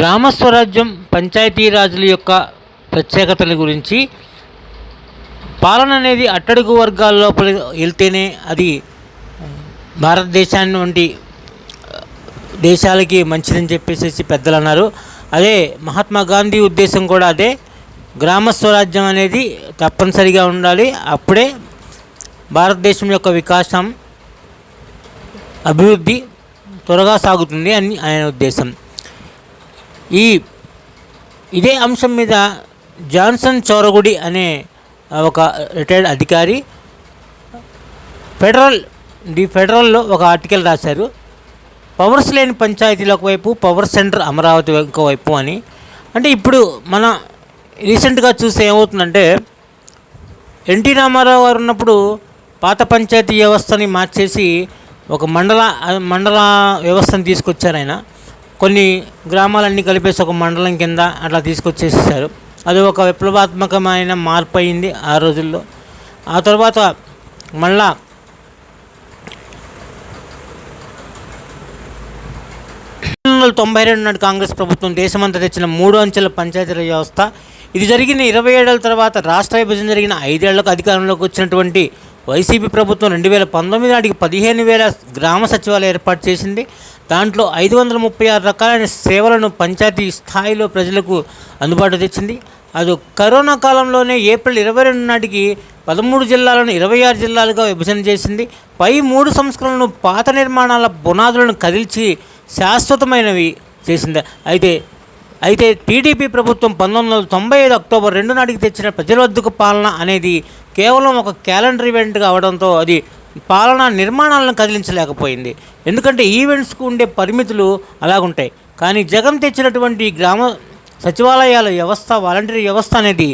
గ్రామ స్వరాజ్యం పంచాయతీరాజుల యొక్క ప్రత్యేకతల గురించి పాలన అనేది అట్టడుగు వర్గాల లోపల వెళ్తేనే అది భారతదేశాన్ని వంటి దేశాలకి మంచిదని చెప్పేసి పెద్దలు అన్నారు. అదే మహాత్మా గాంధీ ఉద్దేశం కూడా అదే. గ్రామ స్వరాజ్యం అనేది తప్పనిసరిగా ఉండాలి. అప్పుడే భారతదేశం యొక్క వికాసం అభివృద్ధి త్వరగా సాగుతుంది అని ఆయన ఉద్దేశం. ఈ ఇదే అంశం మీద జాన్సన్ చోరగుడి అనే ఒక రిటైర్డ్ అధికారి ఫెడరల్ ది ఫెడరల్లో ఒక ఆర్టికల్ రాశారు. పవర్స్ లేని పంచాయతీలు ఒకవైపు పవర్ సెంటర్ అమరావతి ఇంకోవైపు అని. అంటే ఇప్పుడు మన రీసెంట్గా చూస్తే ఏమవుతుందంటే ఎన్టీ రామారావు గారు ఉన్నప్పుడు పాత పంచాయతీ వ్యవస్థని మార్చేసి ఒక మండల మండల వ్యవస్థను తీసుకొచ్చారు ఆయన. కొన్ని గ్రామాలన్నీ కలిపేసి ఒక మండలం కింద అట్లా తీసుకొచ్చేసారు అది ఒక విప్లవాత్మకమైన మార్పు అయింది ఆ రోజుల్లో. ఆ తర్వాత మళ్ళా వందల తొంభై రెండు నాటి కాంగ్రెస్ ప్రభుత్వం దేశమంతా తెచ్చిన మూడు అంచెల పంచాయతీరాజ్ వ్యవస్థ. ఇది జరిగిన ఇరవై ఏళ్ళ తర్వాత రాష్ట్ర విభజన జరిగిన ఐదేళ్ళకు అధికారంలోకి వచ్చినటువంటి వైసీపీ ప్రభుత్వం రెండు వేల పంతొమ్మిది నాటికి పదిహేను వేల గ్రామ సచివాలయం ఏర్పాటు చేసింది. దాంట్లో ఐదు వందల ముప్పై ఆరు రకాలైన సేవలను పంచాయతీ స్థాయిలో ప్రజలకు అందుబాటు తెచ్చింది. అది కరోనా కాలంలోనే ఏప్రిల్ ఇరవై రెండు నాటికి పదమూడు జిల్లాలను ఇరవై ఆరు జిల్లాలుగా విభజన చేసింది. పై మూడు సంస్కరణలను పాత నిర్మాణాల పునాదులను కదిల్చి శాశ్వతమైనవి చేసింది. అయితే అయితే టీడీపీ ప్రభుత్వం పంతొమ్మిది వందల తొంభై ఐదు అక్టోబర్ రెండు నాటికి తెచ్చిన ప్రజల వద్దకు పాలన అనేది కేవలం ఒక క్యాలెండర్ ఈవెంట్గా అవడంతో అది పాలనా నిర్మాణాలను కదిలించలేకపోయింది. ఎందుకంటే ఈవెంట్స్కు ఉండే పరిమితులు అలాగుంటాయి. కానీ జగన్ తెచ్చినటువంటి గ్రామ సచివాలయాల వ్యవస్థ వాలంటీర్ వ్యవస్థ అనేది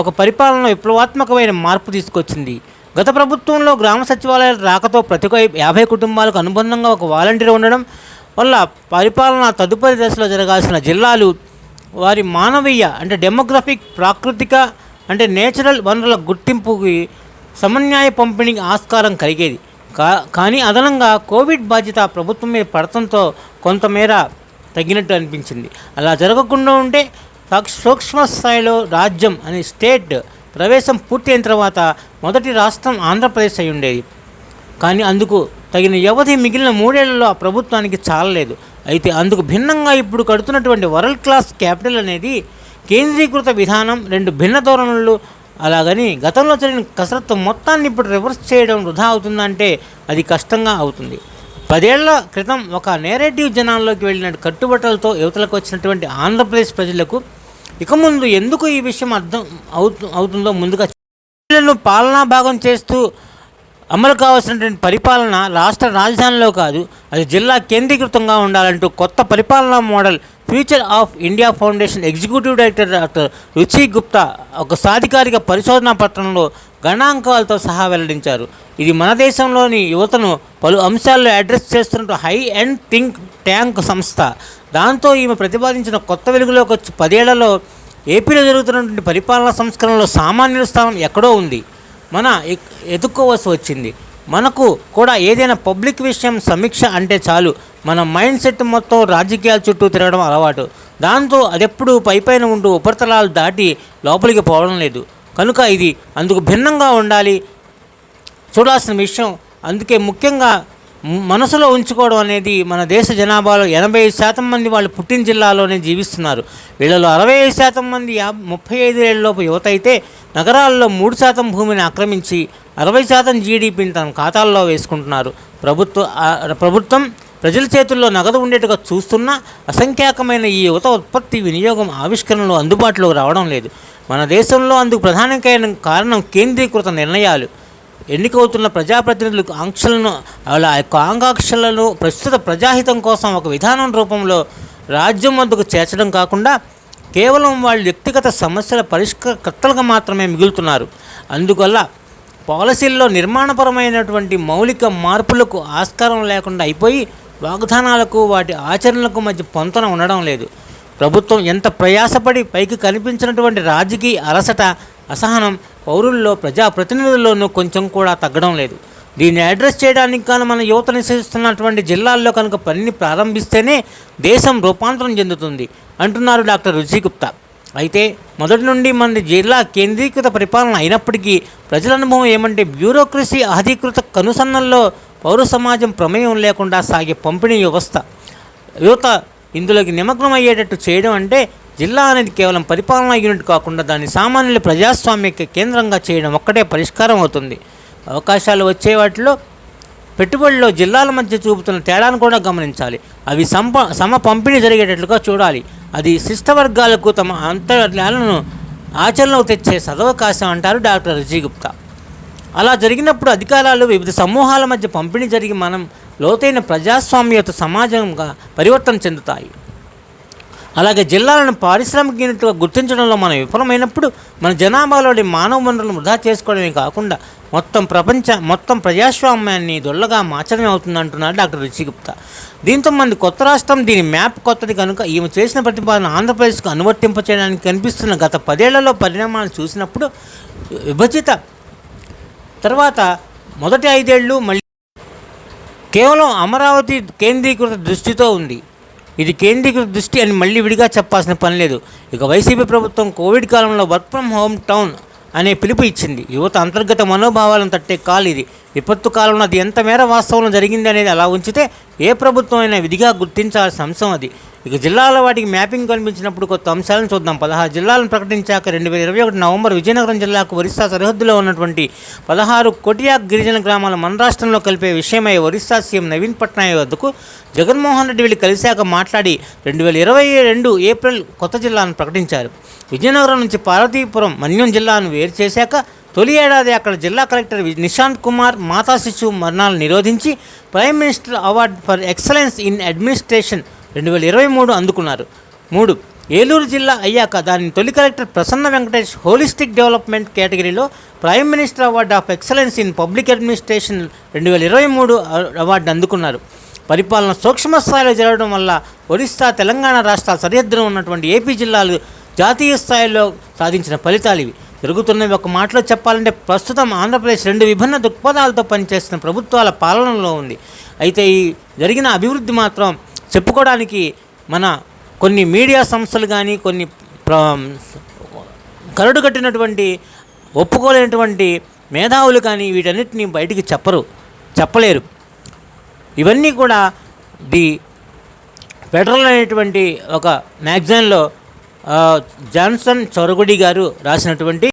ఒక పరిపాలన విప్లవాత్మకమైన మార్పు తీసుకొచ్చింది. గత ప్రభుత్వంలో గ్రామ సచివాలయాల రాకతో ప్రతి ఒక్క యాభై కుటుంబాలకు అనుబంధంగా ఒక వాలంటీర్ ఉండడం వల్ల పరిపాలన తదుపరి దశలో జరగాల్సిన జిల్లాలు వారి మానవీయ అంటే డెమోగ్రఫిక్ ప్రాకృతిక అంటే నేచురల్ వనరుల గుర్తింపుకి సమన్యాయ పంపిణీకి ఆస్కారం కలిగేది. కా కానీ అదనంగా కోవిడ్ బాధ్యత ప్రభుత్వం మీద పడటంతో కొంతమేర తగ్గినట్టు అనిపించింది. అలా జరగకుండా ఉంటే సూక్ష్మ స్థాయిలో రాజ్యం అనే స్టేట్ ప్రవేశం పూర్తయిన తర్వాత మొదటి రాష్ట్రం ఆంధ్రప్రదేశ్ అయి ఉండేది. కానీ అందుకు తగిన వ్యవధి మిగిలిన మూడేళ్ళలో ఆ ప్రభుత్వానికి చాలలేదు. అయితే అందుకు భిన్నంగా ఇప్పుడు కడుతున్నటువంటి వరల్డ్ క్లాస్ క్యాపిటల్ అనేది కేంద్రీకృత విధానం రెండు భిన్న ధోరణులు అలాగని గతంలో జరిగిన కసరత్తు మొత్తాన్ని ఇప్పుడు రివర్స్ చేయడం వృధా అవుతుందంటే అది కష్టంగా అవుతుంది. పదేళ్ళ క్రితం ఒక నేరేటివ్ జనాల్లోకి వెళ్ళిన కట్టుబట్టలతో యువతలకు వచ్చినటువంటి ఆంధ్రప్రదేశ్ ప్రజలకు ఇక ముందు ఎందుకు ఈ విషయం అర్థం అవుతు అవుతుందో ముందుగా పాలనా భాగం చేస్తూ అమలు కావాల్సినటువంటి పరిపాలన రాష్ట్ర రాజధానిలో కాదు అది జిల్లా కేంద్రీకృతంగా ఉండాలంటూ కొత్త పరిపాలనా model future of India foundation executive director doctor Ruchi Gupta ఒక సాధికారిక పరిశోధనా పత్రంలో గణాంకాలతో సహా వెల్లడించారు. ఇది మన దేశంలోని యువతను పలు అంశాల్లో అడ్రస్ చేస్తున్న హై అండ్ థింక్ ట్యాంక్ సంస్థ. దాంతో ఈమె ప్రతిపాదించిన కొత్త వెలుగులోకి వచ్చి పదేళ్ళలో ఏపీలో జరుగుతున్నటువంటి పరిపాలనా సంస్కరణలో సామాన్యుల స్థానం ఎక్కడో ఉంది. మన ఎక్- ఎదుక్కోవాల్సి వచ్చింది. మనకు కూడా ఏదైనా పబ్లిక్ విషయం సమీక్ష అంటే చాలు. మన మైండ్ సెట్ మొత్తం రాజకీయాల చుట్టూ తిరగడం అలవాటు. దాంతో అదెప్పుడు పైపైన ఉంటూ ఉపరితలాలు దాటి లోపలికి పోవడం లేదు. కనుక ఇది అందుకు భిన్నంగా ఉండాలి. చూడాల్సిన విషయం అందుకే ముఖ్యంగా మనసులో ఉంచుకోవడం అనేది మన దేశ జనాభాలో ఎనభై ఐదు శాతం మంది వాళ్ళు పుట్టిన జిల్లాలోనే జీవిస్తున్నారు. వీళ్ళలో అరవై ఐదు శాతం మంది యా ముప్పై ఐదు ఏళ్ళలోపు యువత అయితే నగరాల్లో మూడు శాతం భూమిని ఆక్రమించి అరవై శాతం జీడీపీని తన ఖాతాల్లో వేసుకుంటున్నారు. ప్రభుత్వ ప్రభుత్వం ప్రజల చేతుల్లో నగదు ఉండేట్టుగా చూస్తున్న అసంఖ్యాకమైన ఈ యువత ఉత్పత్తి వినియోగం ఆవిష్కరణలు అందుబాటులో రావడం లేదు. మన దేశంలో అందుకు ప్రధానమైన కారణం కేంద్రీకృత నిర్ణయాలు. ఎన్నికవుతున్న ప్రజాప్రతినిధులకు ఆంక్షలను అలా యొక్క ఆకాంక్షలను ప్రస్తుత ప్రజాహితం కోసం ఒక విధానం రూపంలో రాజ్యం వద్దకు చేర్చడం కాకుండా కేవలం వాళ్ళ వ్యక్తిగత సమస్యల పరిష్కర్తలుగా మాత్రమే మిగులుతున్నారు. అందువల్ల పాలసీల్లో నిర్మాణపరమైనటువంటి మౌలిక మార్పులకు ఆస్కారం లేకుండా అయిపోయి వాగ్దానాలకు వాటి ఆచరణలకు మధ్య పొంతన ఉండడం లేదు. ప్రభుత్వం ఎంత ప్రయాసపడి పైకి కనిపించినటువంటి రాజకీయ అలసట అసహనం పౌరుల్లో ప్రజాప్రతినిధుల్లోనూ కొంచెం కూడా తగ్గడం లేదు. దీన్ని అడ్రస్ చేయడానికి కానీ మన యువత నివసిస్తున్నటువంటి జిల్లాల్లో కనుక పనిని ప్రారంభిస్తేనే దేశం రూపాంతరం చెందుతుంది అంటున్నారు డాక్టర్ రుచి గుప్తా. అయితే మొదటి నుండి మన జిల్లా కేంద్రీకృత పరిపాలన అయినప్పటికీ ప్రజల అనుభవం ఏమంటే బ్యూరోక్రసీ అధికృత కనుసన్నల్లో పౌర సమాజం ప్రమేయం లేకుండా సాగే పంపిణీ వ్యవస్థ. యువత ఇందులోకి నిమగ్నం అయ్యేటట్టు చేయడం అంటే జిల్లా అనేది కేవలం పరిపాలనా యూనిట్ కాకుండా దాన్ని సామాన్యుల ప్రజాస్వామ్య కేంద్రంగా చేయడం ఒక్కటే పరిష్కారం అవుతుంది. అవకాశాలు వచ్చే వాటిలో పెట్టుబడిలో జిల్లాల మధ్య చూపుతున్న తేడాను కూడా గమనించాలి. అవి సంప సమ పంపిణీ జరిగేటట్లుగా చూడాలి. అది శిష్ట వర్గాలకు తమ అంతర్యాలను ఆచరణలో తెచ్చే సదవకాశం అంటారు డాక్టర్ రజీ గుప్తా. అలా జరిగినప్పుడు అధికారాలు వివిధ సమూహాల మధ్య పంపిణీ జరిగి మనం లోతైన ప్రజాస్వామ్యత సమాజంగా పరివర్తన చెందుతాయి. అలాగే జిల్లాలను పారిశ్రామిక యూనిట్గా గుర్తించడంలో మనం విఫలమైనప్పుడు మన జనాభాలోని మానవ వనరులను వృధా చేసుకోవడమే కాకుండా మొత్తం ప్రపంచ మొత్తం ప్రజాస్వామ్యాన్ని దొల్లగా మార్చడమే అవుతుంది అంటున్నారు డాక్టర్ రుచి గుప్తా. దీంతో మంది కొత్త రాష్ట్రం దీని మ్యాప్ కొత్తది కనుక ఈమె చేసిన ప్రతిపాదన ఆంధ్రప్రదేశ్కు అనువర్తింప చేయడానికి కనిపిస్తున్న గత పదేళ్ళలో పరిణామాలు చూసినప్పుడు విభజిత. తర్వాత మొదటి ఐదేళ్ళు మళ్ళీ కేవలం అమరావతి కేంద్రీకృత దృష్టితో ఉంది. ఇది కేంద్రీకృత దృష్టి అని మళ్ళీ విడిగా చెప్పాల్సిన పని లేదు. ఇక వైసీపీ ప్రభుత్వం కోవిడ్ కాలంలో వర్క్ ఫ్రమ్ హోమ్ టౌన్ అనే పిలుపు ఇచ్చింది. యువత అంతర్గత మనోభావాలను తట్టే కాల్ ఇది. విపత్తు కాలంలో అది ఎంత మేర వాస్తవంలో జరిగింది అనేది అలా ఉంచితే ఏ ప్రభుత్వం అయినా విధిగా గుర్తించాల్సిన అంశం అది. ఇక జిల్లాల వాటికి మ్యాపింగ్ కనిపించినప్పుడు కొత్త అంశాలను చూద్దాం. పదహారు జిల్లాలను ప్రకటించాక రెండు వేల ఇరవై ఒకటి నవంబర్ విజయనగరం జిల్లాకు ఒరిస్సా సరిహద్దులో ఉన్నటువంటి పదహారు కోటియా గిరిజన గ్రామాలు మన రాష్ట్రంలో కలిపే విషయమై ఒరిస్సా సీఎం నవీన్ పట్నాయక్ వద్దకు జగన్మోహన్ రెడ్డి వెళ్ళి కలిశాక మాట్లాడి రెండు వేల ఇరవై రెండు ఏప్రిల్ కొత్త జిల్లాను ప్రకటించారు. విజయనగరం నుంచి పార్వతీపురం మన్యం జిల్లాను వేరు చేశాక తొలి ఏడాది అక్కడ జిల్లా కలెక్టర్ వి- నిశాంత్ కుమార్ మాతా శిశువు మరణాలను నిరోధించి prime minister award for excellence in administration రెండు వేల ఇరవై మూడు అందుకున్నారు. మూడు ఏలూరు జిల్లా అయ్యాక దాని తొలి collector Prasanna Venkatesh holistic development కేటగిరీలో prime minister award of excellence in public administration రెండు వేల ఇరవై మూడు అవార్డు అందుకున్నారు. పరిపాలన సూక్ష్మ స్థాయిలో జరగడం వల్ల ఒరిస్సా తెలంగాణ రాష్ట్రాల సరిహద్దున ఉన్నటువంటి ఏపీ జిల్లాలు జాతీయ స్థాయిలో సాధించిన ఫలితాలు ఇవి. జరుగుతున్నవి ఒక మాటలో చెప్పాలంటే ప్రస్తుతం ఆంధ్రప్రదేశ్ రెండు విభిన్న దృక్పథాలతో పనిచేస్తున్న ప్రభుత్వాల పాలనలో ఉంది. అయితే ఈ జరిగిన అభివృద్ధి మాత్రం చెప్పుకోవడానికి మన కొన్ని మీడియా సంస్థలు కానీ కొన్ని ప్ర- కరడు కట్టినటువంటి ఒప్పుకోలేనటువంటి మేధావులు కానీ వీటన్నిటిని బయటికి చెప్పరు చెప్పలేరు. ఇవన్నీ కూడా ది ఫెడరల్ అనేటువంటి ఒక మ్యాగజైన్లో జాన్సన్ చొరగుడి గారు రాసినటువంటి